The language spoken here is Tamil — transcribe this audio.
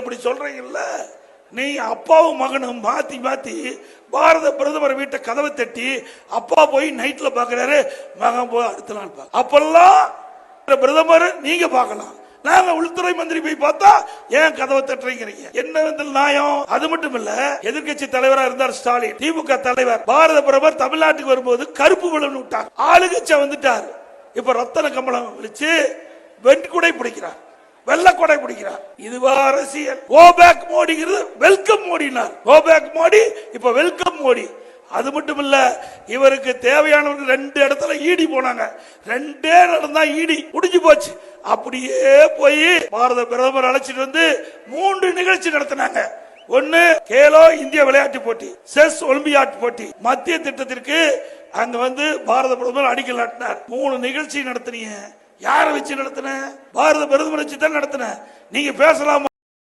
நீங்கள் இப்படி சொல்றீங்கல்ல? நீ அப்பாவும் மகனும் மாத்தி மாத்தி பாரத பிரதமர் வீட்டை கதவை தட்டி அப்பா போய் நைட்ல பாக்குறாரு மகன் போய் அடுத்த நாள் பார்க்க. அப்பெல்லாம் பிரதமர் நீங்க பார்க்கலாம். நாங்க உள்துறை மந்திரி போய் பார்த்தா ஏன் கதவை தட்டுறீங்க என்ன வந்து நியாயம். அது மட்டும் இல்ல எதிர்க்கட்சி தலைவரா இருந்தார் ஸ்டாலின் திமுக தலைவர் பாரத பிரதமர் தமிழ்நாட்டுக்கு வரும்போது கருப்பு விழுந்து விட்டார். ஆளுங்கட்சியா வந்துட்டார். இப்ப ரத்தன கமலம் விழிச்சு வெண்குடை பிடிக்கிறார். வெள்ளக்கொடை பிடிக்கிறார். இதுவா அரசியல். கோ பேக் மோடிங்கிறது வெல்கம் மோடினார். கோ பேக் மோடி இப்ப வெல்கம் மோடி. அது மட்டும் இல்ல இவருக்கு தேவையானவர்கள் ரெண்டு இடத்துல ஈடி போனாங்க. ரெண்டே நடந்தா ஈடி முடிஞ்சு போச்சு. அப்படியே போய் பாரத பிரதமர் அழைச்சிட்டு வந்து மூன்று நிகழ்ச்சி நடத்தினாங்க. ஒன்னு கேலோ இந்திய விளையாட்டு போட்டி செஸ் ஒலிம்பியாட் போட்டி. மத்திய திட்டத்திற்கு அங்க வந்து பாரத பிரதமர் அடிக்கல் நாட்டினார். மூணு நிகழ்ச்சி நடத்தினீங்க. யாரை வச்சு நடத்தின? பாரத பிரதமர் வச்சு தான் நடத்தின? நீங்க பேசலாமா?